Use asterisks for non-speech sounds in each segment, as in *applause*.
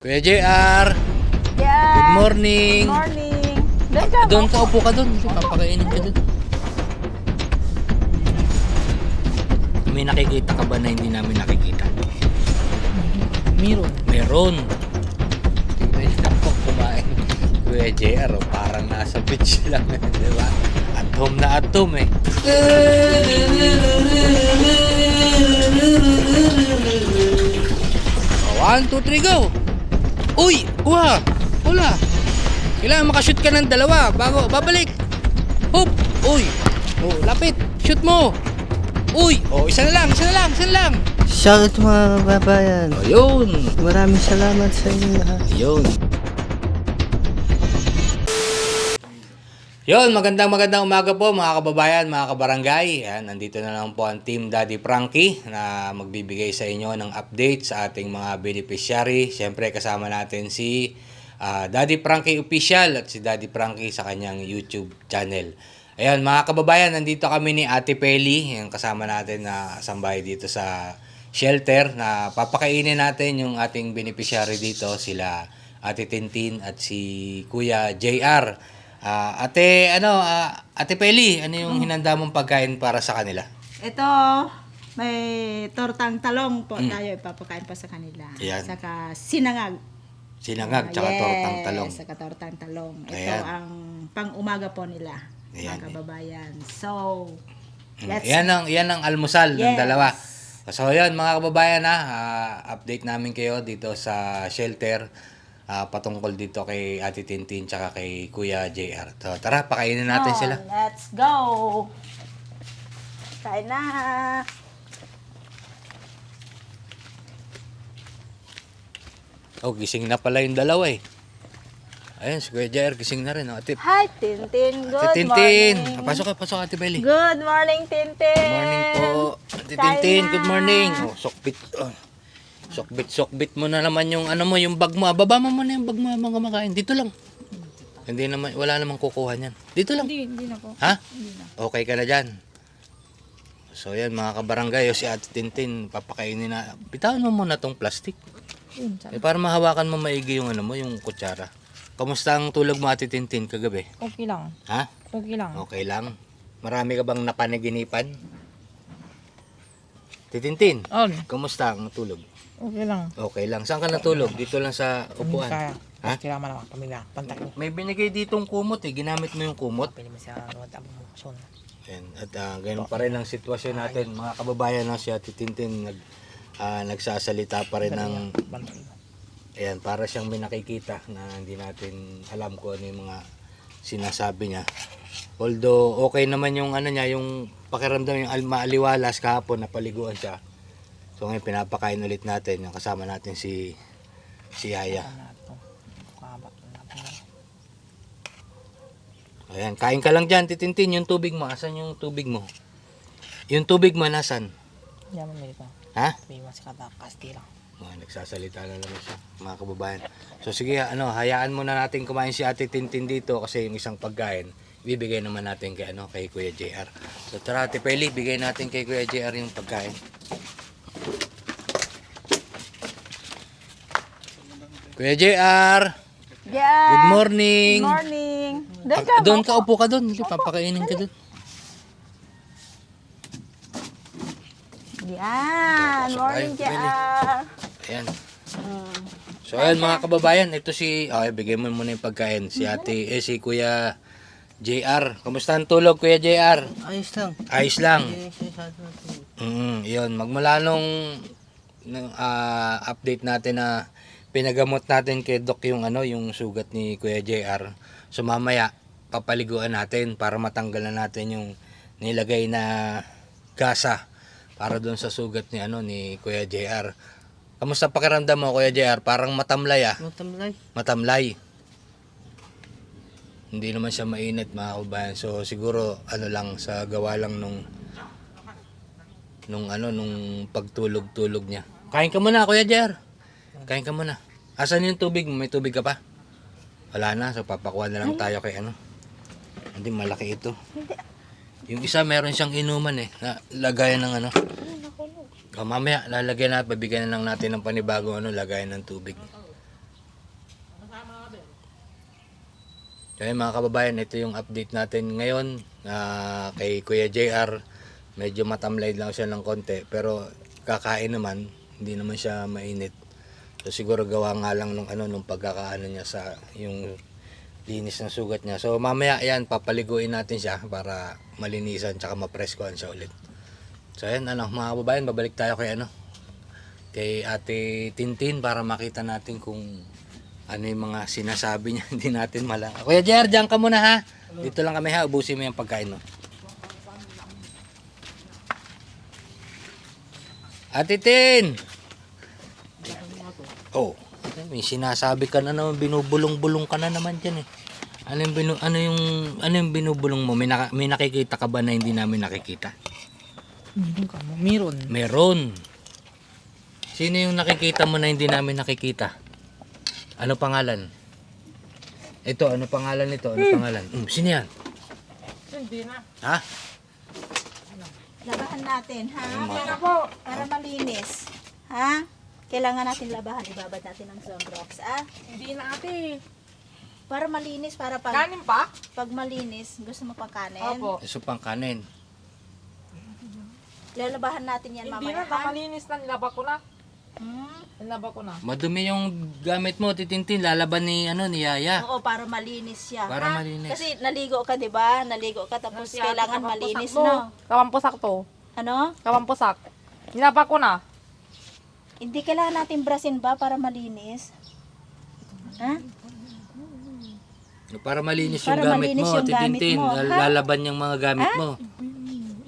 Kuya JR, Yeah. good morning. Good morning. Doon ka Doon ka, upo ka doon. Papakainin ka doon. May nakikita ka ba na hindi namin nakikita? Meron. Meron. Tingnan niyo ako kumain. Kuya JR, oh, parang nasa beach *laughs* lang. di ba? At home na at home eh. One, two, three, go! Uy! Kuha! Wala! Kailangan makashoot ka ng dalawa bago babalik. Hop! Uy! Oh, lapit! Shoot mo! Uy! Oh, isa na lang, isa na lang, isa na lang! Shoutout mga kababayan. Oh, yun! Maraming salamat sa inyo lahat. Yun. Yun, magandang magandang umaga po mga kababayan, mga kabarangay. Yan, nandito na lang po ang Team Daddy Frankie na magbibigay sa inyo ng update sa ating mga beneficiary. Siyempre kasama natin si ah, Daddy Frankie Official at si Daddy Frankie sa kanyang YouTube channel. Ayan, mga kababayan, nandito kami ni Ate Peli, yung kasama natin na sambay dito sa shelter na papakainin natin yung ating beneficiary dito, sila Ate Tintin at si Kuya JR. Ah, ate, ano, ah, Ate Peli, ano yung hinanda mong pagkain para sa kanila? Ito, may tortang talong po tayo ipapakain pa sa kanila. Mm. Ayan. Saka sinangag. Sinangag, tsaka Ah, yes, tortang talong. Saka tortang talong. Ito Ayan. ang pang-umaga po nila, Ayan, mga eh. kababayan. So, Mm, let's Yan ang, yan ang almusal ng Yes. dalawa. So yan mga kababayan ha, ah, update namin kayo dito sa shelter ah, patungkol dito kay Ate Tintin tsaka kay Kuya JR. So tara, pakainin natin Oh, sila. Let's go! Kain na! Oh, gising na pala yung dalawa eh. Ayun, si Kuya JR gising na rin. Oh, Ate, Hi, Tintin. Good Ate Tintin. morning. Pasok ka, pasok Ate Belly. Good morning, Tintin. Good morning po. Ate Tintin, good morning. Oh, sokbit. Oh. Sokbit, sokbit mo na naman yung ano mo, yung bag mo. Ah, Baba mo muna yung bag mo mga kumakain. Dito lang. Hindi naman, wala namang kukuha niyan. Dito lang. Hindi, hindi na po. Ha? Okay ka na dyan. So yan mga kabarangay, o si Ate Tintin, papakainin na. Bitawan mo muna tong plastic. Yun, sabi. Eh, para mahawakan mo maigi yung ano mo, yung kutsara. Kamusta ang tulog mo Ate Tintin kagabi? Okay lang. Ha? Okay lang. Okay lang. Marami ka bang napanaginipan? Titintin, On. kamusta ang tulog? Okay lang. Okay lang. Saan ka natulog? Dito lang sa upuan. kaya. Ha? Kailangan naman pamilya. Pantak mo. May binigay ditong kumot eh. Ginamit mo yung kumot. Pwede mo siya luwad abo mo. Son. Ayan. At ah, ganun pa rin ang sitwasyon natin. Mga kababayan na si Ate Tintin nag, ah, nagsasalita pa rin ng ayan, para siyang may nakikita na hindi natin alam kung ano yung mga sinasabi niya. Although okay naman yung ano niya, yung pakiramdam yung al- maaliwalas kahapon napaliguan siya. So ngayon pinapakain ulit natin yung kasama natin si si Yaya. Ayan, kain ka lang dyan, titintin yung tubig mo. Asan yung tubig mo? Yung tubig mo, nasan? Yaman mo dito. Ha? May mas kata. Kasti lang. Mga nagsasalita na naman siya, mga kababayan. So sige, ano, hayaan muna natin kumain si Ate Tintin dito kasi yung isang pagkain, bibigay naman natin kay, ano, kay Kuya JR. So tara, Ate Peli, bigay natin kay Kuya JR yung pagkain. Kuya JR, Yeah. good morning. Good morning. Doon ka Doon ka, upo ka doon. Hindi, Papakainin ka doon. Yan. Morning. Jar. Ayan. Mm. So ayan mga kababayan, ito si, okay, bigay mo muna yung pagkain. Si ate, eh si Kuya JR. Kamusta ang tulog Kuya JR? Ayos lang. Ayos lang. Mm, yun, magmula nung, nung ah, update natin na pinagamot natin kay Doc yung ano, yung sugat ni Kuya JR. So mamaya papaliguan natin para matanggal na natin yung nilagay na gasa para doon sa sugat ni ano ni Kuya JR. Kamusta pakiramdam mo Kuya JR? Parang matamlay ah Matamlay. matamlay. Hindi naman siya mainit mga kabayan. So siguro ano lang sa gawa lang nung nung ano nung pagtulog-tulog niya. Kain ka muna Kuya Jer. Kain ka muna. Asan yung tubig mo? May tubig ka pa? Wala na. So papakuha na lang tayo kay ano. Hindi malaki ito. Yung isa meron siyang inuman eh. Na lagayan ng ano. O, mamaya lalagyan na, babigyan na lang natin ng panibagong ano, lagayan ng tubig. Kaya mga kababayan, ito yung update natin ngayon na kay Kuya JR. Medyo matamlay lang siya ng konti pero kakain naman, hindi naman siya mainit. So siguro gawa nga lang nung ano nung pagkakaano niya sa yung linis ng sugat niya. So mamaya yan papaliguin natin siya para malinisan tsaka mapreskohan siya ulit. So ayan ano mga kababayan, babalik tayo kay ano kay Ate Tintin para makita natin kung ano yung mga sinasabi niya, *laughs* hindi natin mala. Kuya Jer, diyan ka muna ha. Dito lang kami ha, ubusin mo yung pagkain mo. Ate Tin! Oh, may sinasabi ka na naman, binubulong-bulong ka na naman dyan eh. Ano yung, binu, ano yung, ano yung binubulong mo? May, naka, may nakikita ka ba na hindi namin nakikita? Meron ka mo. Meron. Meron. Sino yung nakikita mo na hindi namin nakikita? Ano pangalan? Ito, ano pangalan nito? Ano pangalan? Mm, sino yan? Hindi na. Ha? Labahan natin, ha? Para, para malinis. Ha? Kailangan natin labahan. Ibabad natin ng Zonrox, ah? Hindi na ate. Para malinis, para pag, Kanin pa? pag malinis, gusto mo pang kanin? Opo. Iso pang kanin. Lalabahan natin yan Hindi mamaya, na. ha? Tamalinis na. Nilaba ko na. Hmm? Nilaba ko na. Madumi yung gamit mo, titintin. Lalaban ni, ano, ni Yaya. Oo, para malinis siya. Para Ha? malinis. Kasi naligo ka, di ba? Naligo ka, tapos kailangan malinis, no? to. Kawampusak to. Ano? Kawampusak. Nilaba ko na. Hindi kailangan natin brasin ba para malinis? Ha? Para malinis yung Para gamit malinis mo, yung gamit titintin. mo, ha? Lalaban yung mga gamit mo.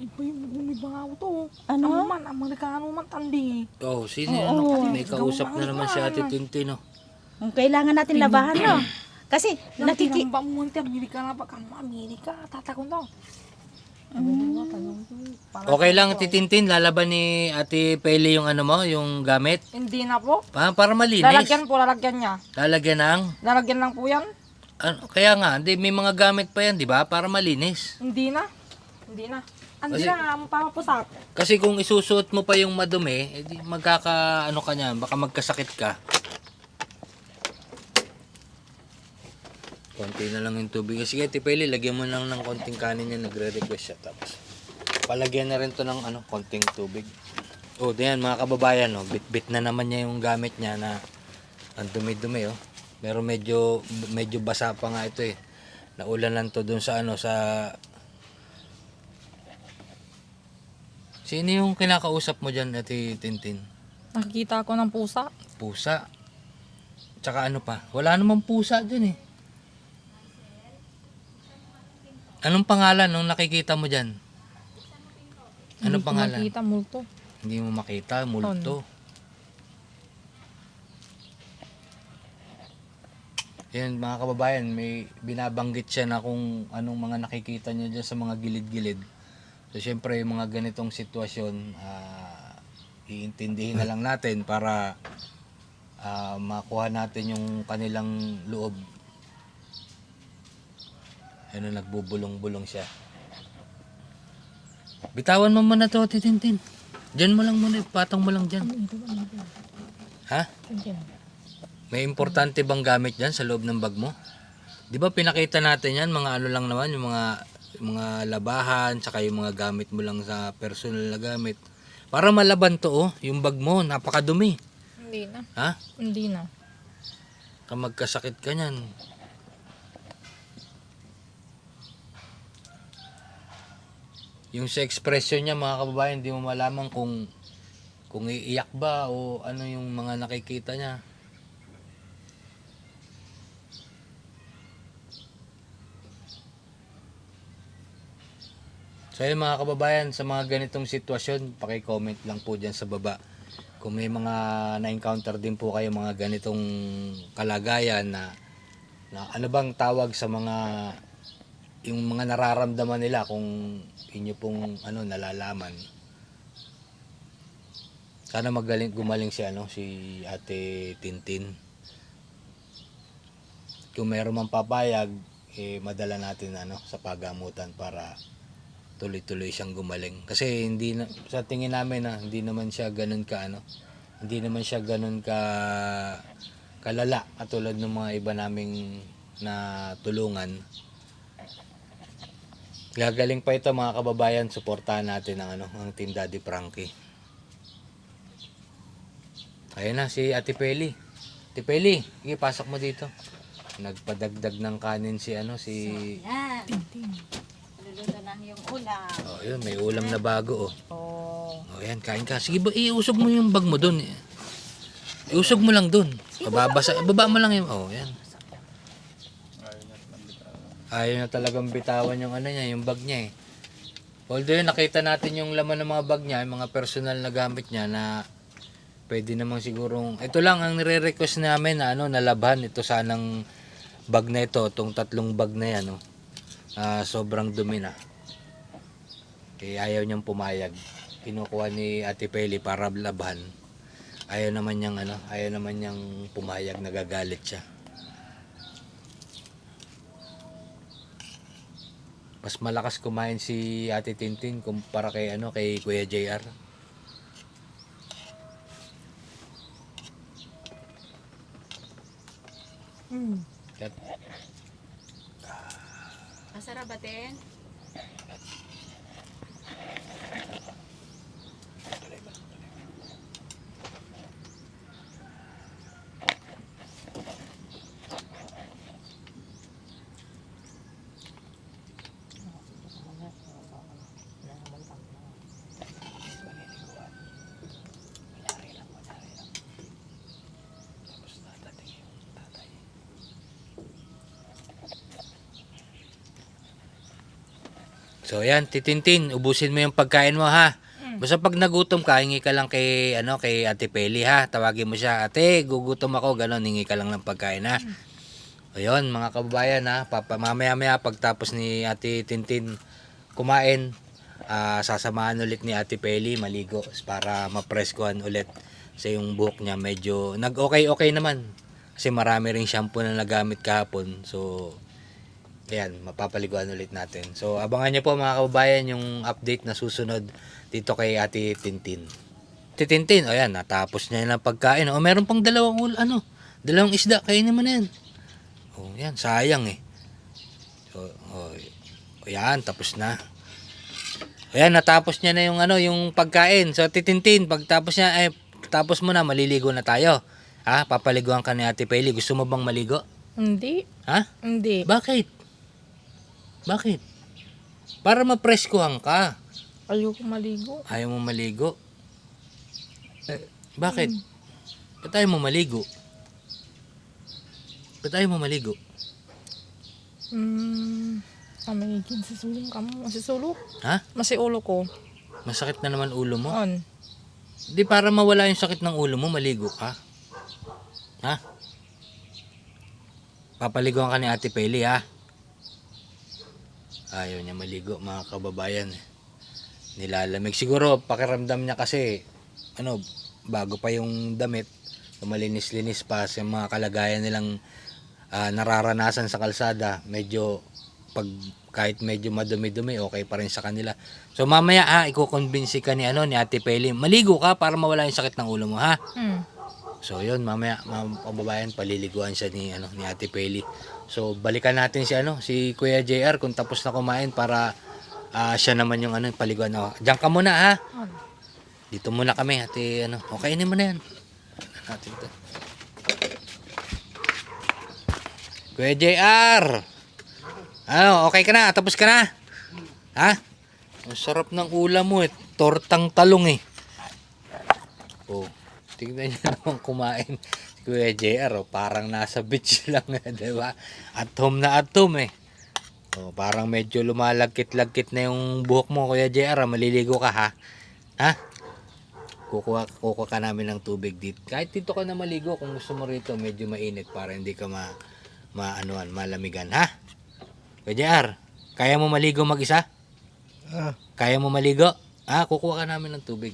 Iba yung bumibangaw to. Ano? man, ang Amerikano man tandi. Oh, sino yan? May kausap na naman si Ate Tintin, oh. Ang Kailangan natin labahan, no? *clears throat* Kasi nakiki... Nakiki... mo nanti Amerika na mo Amerika. Tatakon to. Okay lang, titintin. Lalaban ni Ate Pele yung ano mo, yung gamit. Hindi na po. Pa, para malinis. Lalagyan po, lalagyan niya. Lalagyan ng... Lalagyan lang po yan. Ano, kaya nga, hindi, may mga gamit pa yan, di ba? Para malinis. Hindi na. Hindi na. Hindi na, ang papapusak. Kasi kung isusuot mo pa yung madumi, edi magkaka, ano ka niyan, baka magkasakit ka. Konti na lang yung tubig. Sige, Tipeli, lagyan mo lang ng konting kanin yan. Nagre-request siya. Tapos, palagyan na rin to ng ano, konting tubig. Oh, diyan mga kababayan, oh, bit-bit na naman niya yung gamit niya na ang dumi-dumi, oh. Pero medyo medyo basa pa nga ito eh. Naulan lang to dun sa ano sa Sino yung kinakausap mo dyan, Ate Tintin? Nakikita ko ng pusa. Pusa. Tsaka ano pa? Wala namang pusa dyan eh. Anong pangalan nung nakikita mo dyan? Ano Hindi pangalan? Nakikita, multo. Hindi mo makita, multo. Yan mga kababayan, may binabanggit siya na kung anong mga nakikita niya dyan sa mga gilid-gilid. So syempre yung mga ganitong sitwasyon, ah, iintindihin na lang natin para ah, makuha natin yung kanilang loob. Ano, nagbubulong-bulong siya. Bitawan mo muna to, titintin. Diyan mo lang muna, patong mo lang dyan. Ha? May importante bang gamit dyan sa loob ng bag mo? Di ba pinakita natin yan, mga ano lang naman, yung mga, yung mga labahan, saka yung mga gamit mo lang sa personal na gamit. Para malaban to, oh, yung bag mo, napakadumi. Hindi na. Ha? Hindi na. Ka magkasakit ka niyan. Yung sa expression niya mga kababayan, hindi mo malaman kung kung iiyak ba o ano yung mga nakikita niya. So yun mga kababayan, sa mga ganitong sitwasyon, paki-comment lang po dyan sa baba. Kung may mga na-encounter din po kayo mga ganitong kalagayan na, na ano bang tawag sa mga yung mga nararamdaman nila kung inyo pong ano nalalaman. Sana magaling gumaling si ano si Ate Tintin. Kung mayroon mang papayag, eh madala natin ano sa pagamutan para tuloy-tuloy siyang gumaling. Kasi hindi na, sa tingin namin na hindi naman siya ganun ka ano. Hindi naman siya ganun ka kalala katulad ng mga iba naming na tulungan. Gagaling pa ito mga kababayan, suportahan natin ang ano, ang Team Daddy Frankie. Ayun na si Ate Peli. Ate Peli, sige pasok mo dito. Nagpadagdag ng kanin si ano si Yan. Tintin. Luluto ng yung ulam. Oh, yun, may ulam na bago oh. Oh. Oh, yan, kain ka. Sige ba, iusog mo yung bag mo doon. Iusog mo lang doon. Mababasa, baba mo lang yung, oh, yan. Ayaw na talagang bitawan yung ano niya, yung bag niya eh. Although yun, nakita natin yung laman ng mga bag niya, yung mga personal na gamit niya na pwede namang sigurong, ito lang ang nire-request namin na ano, nalabhan ito sanang bag na ito, itong tatlong bag na yan, oh. Ah, sobrang dumi na. Eh, ayaw niyang pumayag. Kinukuha ni Ate Peli para labhan. Ayaw naman niyang ano, ayaw naman niyang pumayag, nagagalit siya. Mas malakas kumain si Ate Tintin kumpara kay ano, kay Kuya JR. Mm. Kat- So ayan, titintin, ubusin mo yung pagkain mo ha. Basta pag nagutom ka, hingi ka lang kay ano kay Ate Peli ha. Tawagin mo siya, "Ate, gugutom ako." Ganon, hingi ka lang ng pagkain ha. Ayun, mga kababayan ha, papa mamaya-maya pagtapos ni Ate Tintin kumain, ah, sasamahan ulit ni Ate Peli maligo para mapreskuhan ulit sa yung buhok niya. Medyo nag-okay-okay naman. Kasi marami ring shampoo na nagamit kahapon. So, Ayan, mapapaliguan ulit natin. So, abangan nyo po mga kababayan yung update na susunod dito kay Ate Tintin. Ate Tintin, o yan, natapos niya na pagkain. O, meron pang dalawang, ul- ano, dalawang isda, kainin mo na yan. O, yan, sayang eh. So, o, o yan, tapos na. O yan, natapos niya na yung, ano, yung pagkain. So, Ate Tintin, pagtapos niya, eh, tapos mo na, maliligo na tayo. Ha, papaliguan ka ni Ate Peli. Gusto mo bang maligo? Hindi. Ha? Hindi. Bakit? Bakit? Para mapreskuhan ka. Ayoko maligo. Ayaw mo maligo. Eh, bakit? Ba't ayaw mo maligo? Ba't ayaw mo maligo? Hmm. Amigin sa sulong ka mo. Sa sulo? Ha? Masi ulo ko. Masakit na naman ulo mo? On. Di para mawala yung sakit ng ulo mo, maligo ka. Ha? Papaliguan ka ni Ate Peli, ha? Ayaw niya maligo, mga kababayan. Nilalamig. Siguro, pakiramdam niya kasi, ano, bago pa yung damit, malinis-linis pa sa mga kalagayan nilang ah, nararanasan sa kalsada, medyo pag kahit medyo madumi-dumi, okay pa rin sa kanila. So mamaya ha, iko-convince ka ni ano ni Ate Peli, maligo ka para mawala yung sakit ng ulo mo ha. Hmm. So yun, mamaya mga kababayan paliliguan siya ni ano ni Ate Peli. So balikan natin si ano, si Kuya JR kung tapos na kumain para ah, siya naman yung ano paliguan na. Diyan ka muna ha. Dito muna kami, ate, ano, okay mo na yan. Natin to. Kuya JR! Ano, okay ka na? Tapos ka na? Ha? Ang sarap ng ulam mo eh. Tortang talong eh. Oh, tignan niyo *laughs* naman kumain. Si Kuya JR, oh, parang nasa beach *laughs* lang eh, di ba? At home na at home eh. Oh, parang medyo lumalagkit-lagkit na yung buhok mo, Kuya JR. ah. Maliligo ka ha? Ha? kukuha, kukuha ka namin ng tubig dito. Kahit dito ka na maligo, kung gusto mo rito, medyo mainit para hindi ka ma, maanuan, malamigan, ha? Kuya JR, kaya mo maligo mag-isa? Ah, Kaya mo maligo? Ah, kukuha ka namin ng tubig.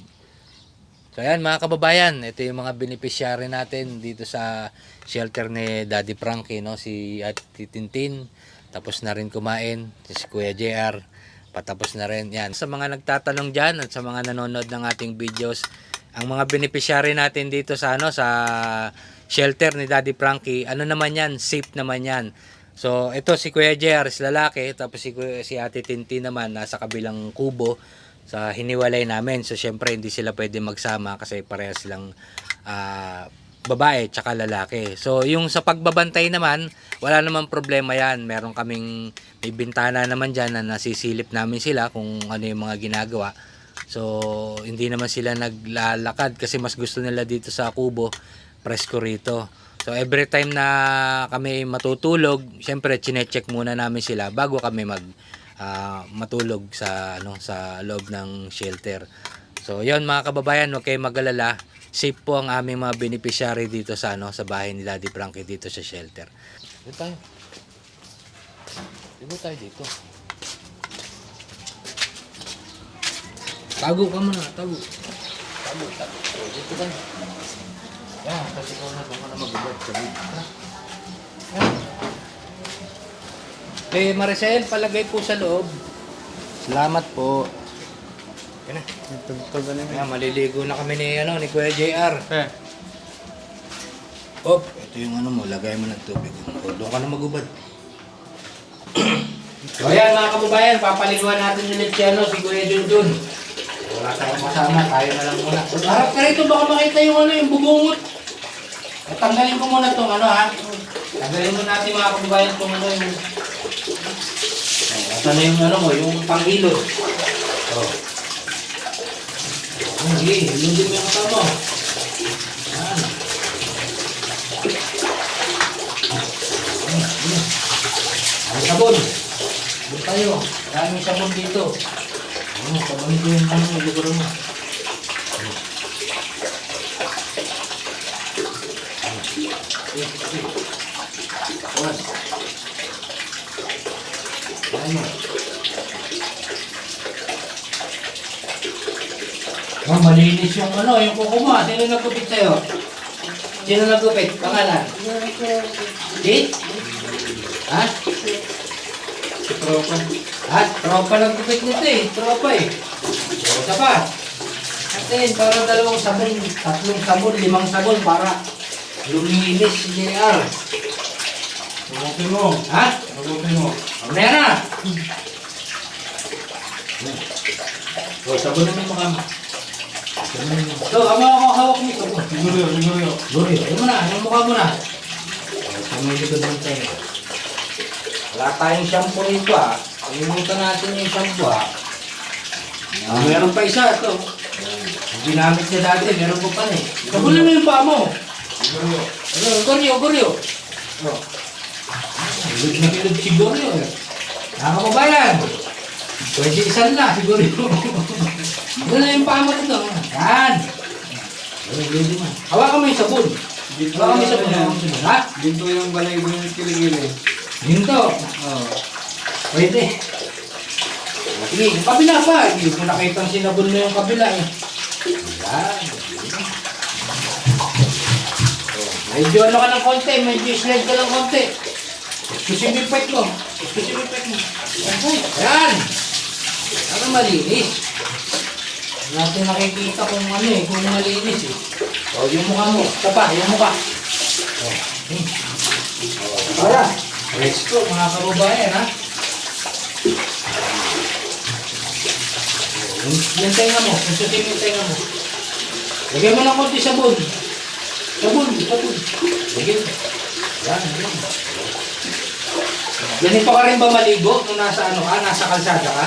So ayan mga kababayan, ito yung mga beneficiary natin dito sa shelter ni Daddy Frankie, no? si Ate Tintin, tapos na rin kumain, si Kuya JR, patapos na rin. Yan. Sa mga nagtatanong dyan at sa mga nanonood ng ating videos, ang mga beneficiary natin dito sa ano sa shelter ni Daddy Frankie, ano naman yan, safe naman yan. So, ito si Kuya JR is lalaki, tapos si, si Ate Tinti naman nasa kabilang kubo sa hiniwalay namin. So, syempre hindi sila pwede magsama kasi parehas silang ah, babae tsaka lalaki. So, yung sa pagbabantay naman, wala namang problema yan. Meron kaming may bintana naman dyan na nasisilip namin sila kung ano yung mga ginagawa. So, hindi naman sila naglalakad kasi mas gusto nila dito sa kubo, presko rito. So, every time na kami matutulog, syempre, chinecheck muna namin sila bago kami mag ah, matulog sa ano sa loob ng shelter. So, yon mga kababayan, kayong mag-alala. Safe po ang aming mga beneficiary dito sa ano sa bahay ni Daddy Frankie dito sa shelter. Dito tayo. Dito tayo dito. Tago ka muna, tago. Tago, tago. O, dito tayo. Yan, kasi ikaw na, ka na magubad sa bid. Yan. Eh, Maricel, palagay po sa loob. Salamat po. Yan na. Tugtog na Yan, maliligo na kami ni, ano, ni Kuya JR. Eh. Op, ito yung ano mo, lagay mo ng tubig. O, doon ka na magubad. *clears throat* so ayan mga kababayan, papaliguan natin ulit si, ano, si Kuya Junjun. Wala tayong masama, tayo na lang muna. Harap ka rito, baka makita yung ano, yung bubungot. At tanggalin ko muna itong ano ha. Tanggalin mo natin mga kababayan itong ano yung... Ito na yung ano mo, yung pangilod. Oh. Hindi, hilugin mo yung mata mo. Yan. Ang sabon. Doon tayo. Maraming sabon dito. Ano, sabon ko yung ano, lugar mo. Eh, eh. Awas. Ano? Oh, malinis yung ano, yung kuko mo. ah. Sino nagkupit sa'yo? Sino nagkupit? Pangalan? Di? Ha? Si Tropa. Ha? Tropa lang kupit nito eh. Tropa eh. Isa pa. Atin, para dalawang sabon, tatlong sabon, limang sabon para luminis si JR. Tugtog mo. Ha? Tugtog mo. Mamaya na. O, sabon naman mukha mo. So, ama ako hawak mo sabon. Siguro, siguro. Lori, ayun mo na, yung mukha mo na. May likod ng tayo. Wala tayong shampoo nito ah. Kalimutan natin yung shampoo ah. Ah, meron pa isa ito. Ginamit niya dati, meron ko pa eh. Kabulan mo yung paa mo. Siguro. Ano, goryo, goryo. Oh. Hilod na hilod si goryo eh. Mga kababayan. Pwede isan na si goryo. *laughs* Ano na yung paa mo dito. Yan. Hawakan mo yung sabon. Hawakan mo yung sabon. Ha? Dito yung balay mo yung kiligili. Ginto. Oo. Pwede. Sige, yung kabila pa. Hindi ko nakita sinabon mo yung kabila eh. Yan. Medyo ano ka ng konti, medyo slide ka ng konti. Specific mo. Specific mo. Ayan. Ano malinis? Natin nakikita kung ano eh, kung malinis eh. O, yung mukha mo. Ito yung mukha. O, hmm. O, para. Let's go, mga kababayan, ha? O, yung- Yung tenga mo, susutin yung tenga mo. Lagyan mo ng konti sabon. Sabon, sabon. Lagyan mo. Yan, yan. Ganito ka rin ba maligo kung nasa ano ka, nasa kalsada ka?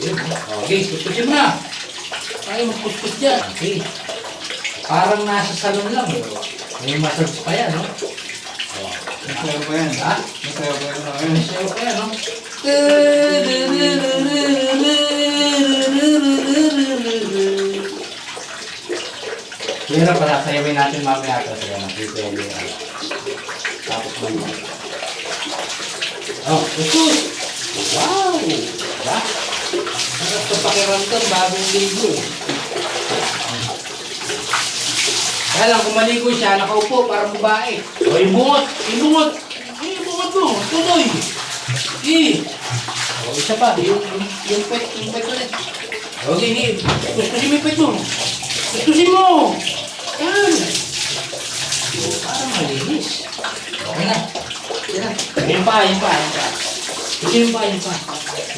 Ayun. Okay, kuskusin mo na. Ay, magkuskus dyan. Okay. Parang nasa salon lang. eh. May massage pa yan, no? Masaya pa yan. Ha? Masaya pa yan sa akin. May sayo pa yan, no? Pero pasasayawin natin mamaya ito. Kaya nakipili. Tapos mo. Oh, usus! Wow! Diba? Sarap sa pakiramdam bagong ligo. Kaya lang, kung maligo siya, nakaupo, parang babae. O, yung bungot! Yung bungot! Ay, yung bungot mo! Tuloy! Eh! O, isa pa. Yung, yung, pet, yung pet ulit. O, sige. Gustusin mo yung pet mo. Gustusin mo! Yan! O, parang malinis. Okay na. Yan na. Yan pa, yan pa, yan pa. Ito pa, yan pa.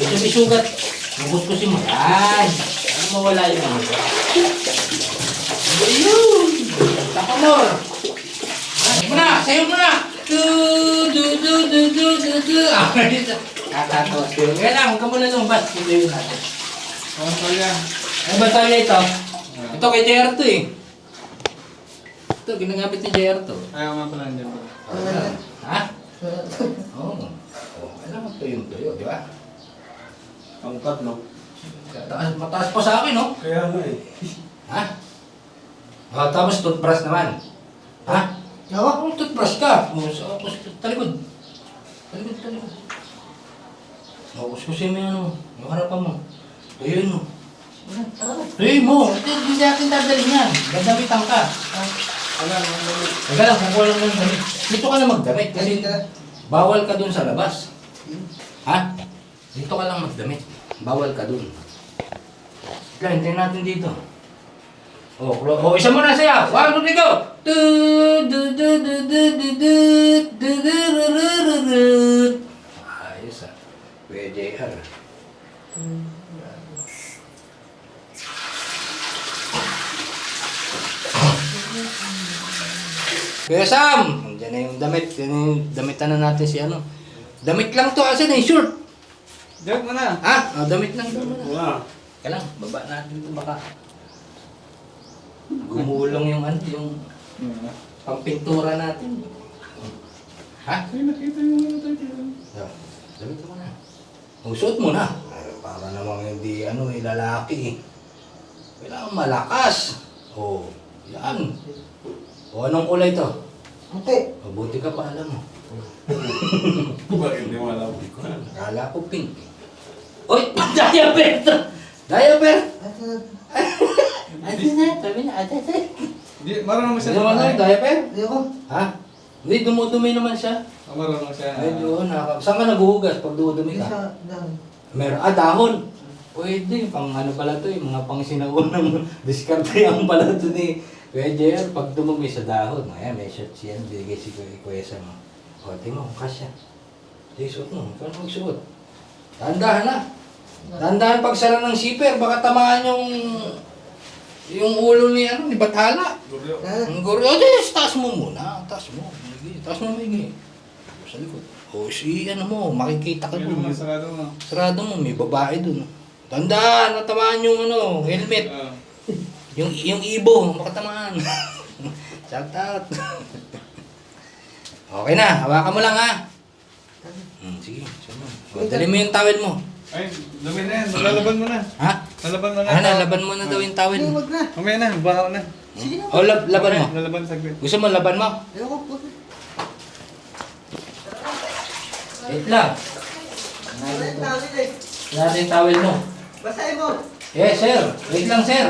Ito may sugat. Mabuskusin mo. Yan. Ano mawala yung ano? Ayun! Takamor! Sayo mo na! Sayo mo na! Du, du, du, du, du, du, du. Ah, Kakatos ko. Kaya lang, huwag ka muna lumabas. Ito yun natin. Ano pa yan? Ano ba tayo ito? Ito kay JR to eh. Ito, ginagamit ni JR to. Ayaw nga pala nandiyan pala. Ha? Oo. Oh, alam mo to yung tuyo, di ba? Ang tatlo. Mataas, mataas pa sa akin, no? Kaya nga eh. Ha? Oh, tapos toothbrush naman. Ha? Hawak mo toothbrush ka. O, sa sa talikod. Talikod, talikod. O, kuskusin mo yung ano, yung harapan mo. Tuyuin mo. Tuyuin mo. Hindi, hindi natin dadalhin yan. Gagamitan ka. Wala, wala, wala. Teka lang, kung walang ng damit. Dito ka na magdamit kasi bawal ka dun sa labas. Ha? Dito ka lang magdamit. Bawal ka dun. Teka, hintayin natin dito. Oh, klo- oh, isa mo na siya. One, two, three, go! Du, du, du, du, du, du, du, du, du, ru, ru, ru, ru. Ayos ah. Kuya JR. Kuya Sam! Andiyan na yung damit. Yan yung damitan na natin si ano. Damit lang to. Asan na yung short? Diyan mo na. Ha? Oh, damit lang to. muna. Wala. Kaya lang, baba natin ito baka. Gumulong yung ano, yung pampintura natin. Ha? Ay, nakita yung ano tayo dito. Yeah. Damit mo na. Usot mo na. Ay, para namang hindi ano eh, lalaki eh. Kailangan malakas. Oh, yan. O anong kulay to? Ante, Mabuti ka pa alam mo. Bakit hindi mo alam? Akala ko pink. Uy! *laughs* Diaper to! Diaper! Ate na, sabi niya, ate, ate. Di, marunong mo siya. Ano ano yung diaper? ayoko. Ha? Hindi, dumudumi naman siya. Ah, marunong siya. Medyo, nakaka... Saan ka naguhugas pag dumudumi Hindi ka? sa dahon. Meron, ah, dahon. Pwede, pang ano pala to, yung mga pang sinaunang *laughs* diskartehan pala to ni Kuya JR. Pag dumumi sa dahon, ayan, may shirt siya, binigay si Kuya, Kuya Sam. O, tingnan mo, kasya. Sige, suot mo, ikaw na magsuot. Tandahan na. Tandahan pagsara ng zipper, baka tamaan yung yung ulo ni ano ni. Guryo. Ah, Ang guro, oh, des, taas mo muna. Taas mo. Maigi. Taas mo maigi. Sa likod. O si ano mo, makikita ka doon. sarado mo. Sarado mo, may babae doon. Tandaan, natamaan yung ano, helmet. Ah. Yung yung ibo, makatamaan. *laughs* Shout out. *laughs* okay na, hawakan mo lang ha. Hmm, sige, sige. O, dali mo yung towel mo. Ay, dumi na yan. Lalaban mo na. Ha? Lalaban mo na. Ah, na, laban mo na daw yung towel. Hindi, wag na. Mamaya na, bahaw na. Sige na. O, lab, laban mo. Lalaban saglit. Gusto mo laban mo? Ayoko, na. Wait lang. Wala, eh. Natin yung towel mo. Basahin mo. Yes, sir. Wait lang, sir.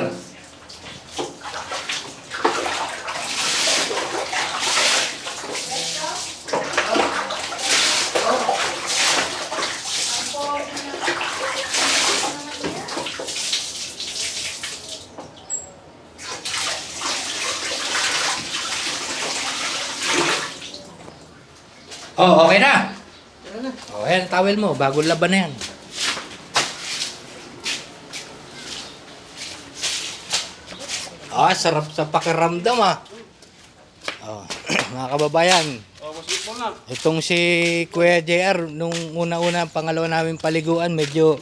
Oh, okay na. Oh, ayan, towel mo. Bago laban na yan. Ah, sarap sa pakiramdam ah. Oh, *clears throat* mga kababayan, Oh, itong si Kuya JR, nung una-una, pangalawa namin paliguan, medyo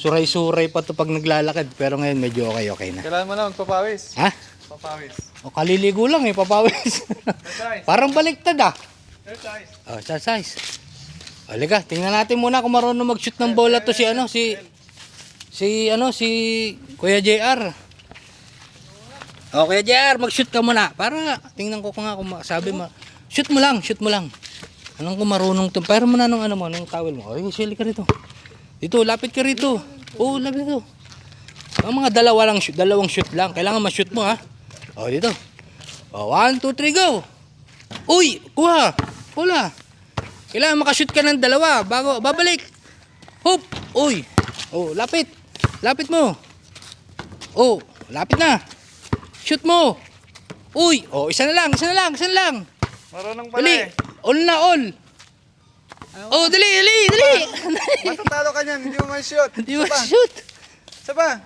suray-suray pa to pag naglalakad. Pero ngayon medyo okay-okay na. Kailangan mo na magpapawis. Ha? Papawis. O, kaliligo lang eh, papawis. *laughs* Parang baliktad ah. Exercise. Oh, exercise. Halika, tingnan natin muna kung marunong mag-shoot ng bola to si ano, si si ano, si Kuya JR. Okay, JR, mag-shoot ka muna. Para tingnan ko kung nga kung sabi mo. Shoot mo lang, shoot mo lang. Anong kung marunong to? Pero mo na nung ano mo, nung towel mo. Ay, sili ka rito. Dito, lapit ka rito. Oo, lapit dito. Ang mga dalawa lang shoot, dalawang shoot lang. Kailangan ma-shoot mo ha. O, dito. O, one, two, three, go. Uy, kuha. Hula. Kailangan makashoot ka ng dalawa bago babalik. Hop. Uy. Oh, lapit. Lapit mo. Oh, lapit na. Shoot mo. Uy. Oh, isa na lang, isa na lang, isa na lang. Marunong pala Dali. eh. All na all. Oh, dali, dali, dali. Matatalo ka niyan, hindi mo man shoot. Di ba shoot? Isa pa.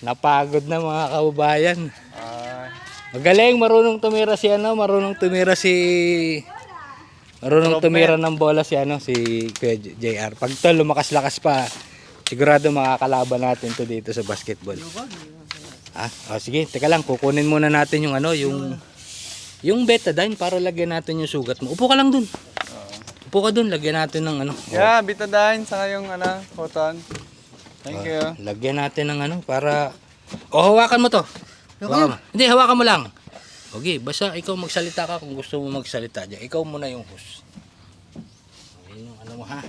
Napagod na mga kababayan. Ah, Magaling, marunong tumira si ano, marunong tumira si Marunong tumira ng bola si ano, si Kuya JR. Pag to lumakas-lakas pa, sigurado makakalaban natin to dito sa basketball. Ah, oh, sige, teka lang, kukunin muna natin yung ano, yung yung betadine para lagyan natin yung sugat mo. Upo ka lang dun. Upo ka dun, lagyan natin ng ano. oh, yeah, bitadahin sa yung ano, cotton. Thank you. Lagyan natin ng ano para O hawakan mo to. Hawakan mo. Hindi, hawakan mo lang. Okay, basta ikaw magsalita ka kung gusto mo magsalita diyan. Ikaw muna yung host. Ayun yung ano mo ha.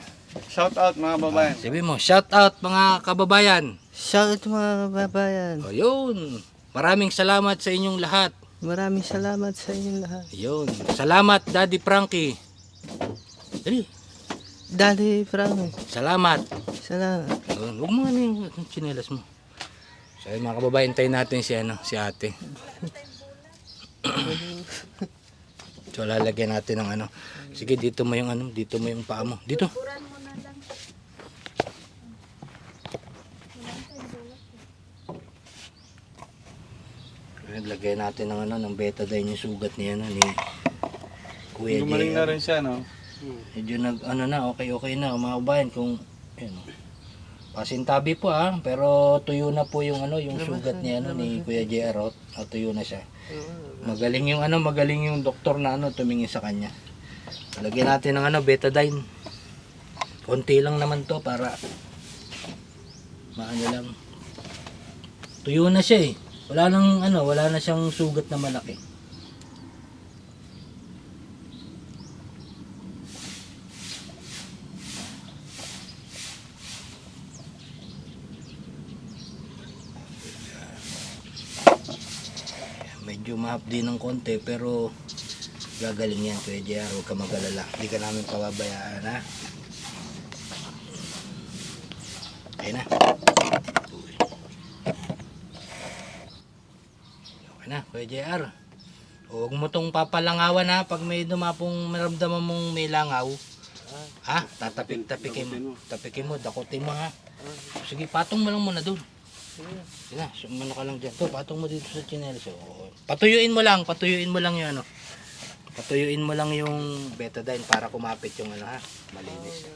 Shout out mga babayan. Sabi mo, shout out mga kababayan. Shout out mga kababayan. Ayun. Maraming salamat sa inyong lahat. Maraming salamat sa inyong lahat. Ayun. Salamat Daddy Frankie. Dali. Daddy Frank, Salamat. salamat. Ayun. Huwag mo ano yung tsinelas mo. Ayun, mga kababayan, tayo natin si ano, si ate. So lalagyan natin ng ano. Sige, dito mo yung ano, dito mo yung paa mo. Dito. Lagyan natin ng ano, ng betadine yung sugat niya ano, ni Kuya Gumaling Jay. na rin siya, no? Medyo nag ano na, okay okay na mga kabayan kung ano. Pasintabi po ah, pero tuyo na po yung ano, yung sugat niya ano ni Kuya JR oh, oh, tuyo na siya. Magaling yung ano, magaling yung doktor na ano tumingin sa kanya. Lagyan natin ng ano, betadine. Konti lang naman to para maano lang. Tuyo na siya eh. Wala nang ano, wala na siyang sugat na malaki. Medyo mahapdi ng konti pero gagaling yan Kuya JR huwag ka mag-alala. Hindi ka namin pababayaan ha? Okay na. Okay na Kuya JR huwag mo tong papalangawan ha? Pag may dumapong maramdaman mong may langaw ha? Tatapik tapikin mo. Tapikin mo dakutin mo ha? Sige patong mo lang muna doon Sige na, sumano ka lang dyan. To, patong mo dito sa chinelas. Oo. Patuyuin mo lang, patuyuin mo lang yung ano. Patuyuin mo lang yung betadine para kumapit yung ano ha. Malinis.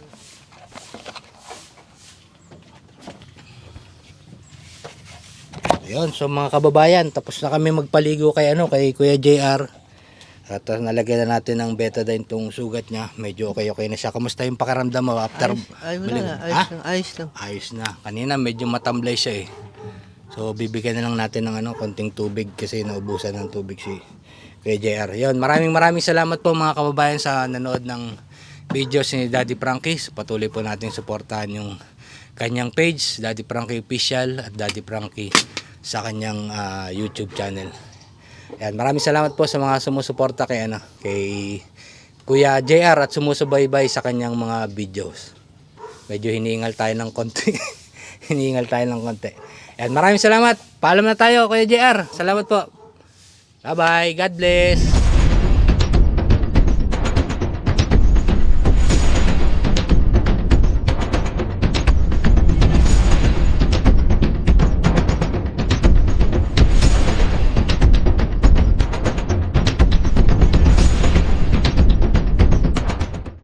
Ayun, so mga kababayan, tapos na kami magpaligo kay ano, kay Kuya JR. At uh, nalagyan na natin ng betadine tong sugat niya. Medyo okay okay na siya. Kamusta yung pakaramdam mo after. Ayos Ha? lang, ayos lang. Ayos na. Kanina medyo matamlay siya eh. So bibigyan na lang natin ng ano, konting tubig kasi naubusan ng tubig si Kuya JR. Yun, maraming maraming salamat po mga kababayan sa nanood ng videos ni Daddy Frankie. Patuloy po natin suportahan yung kanyang page, Daddy Frankie Official at Daddy Frankie sa kanyang ah, YouTube channel. Yan, maraming salamat po sa mga sumusuporta kay ano, kay Kuya JR at sumusubaybay sa kanyang mga videos medyo hinihingal tayo ng konti. *laughs* hinihingal tayo ng konti. Yan, maraming salamat. Paalam na tayo, Kuya JR. Salamat po. Bye-bye. God bless.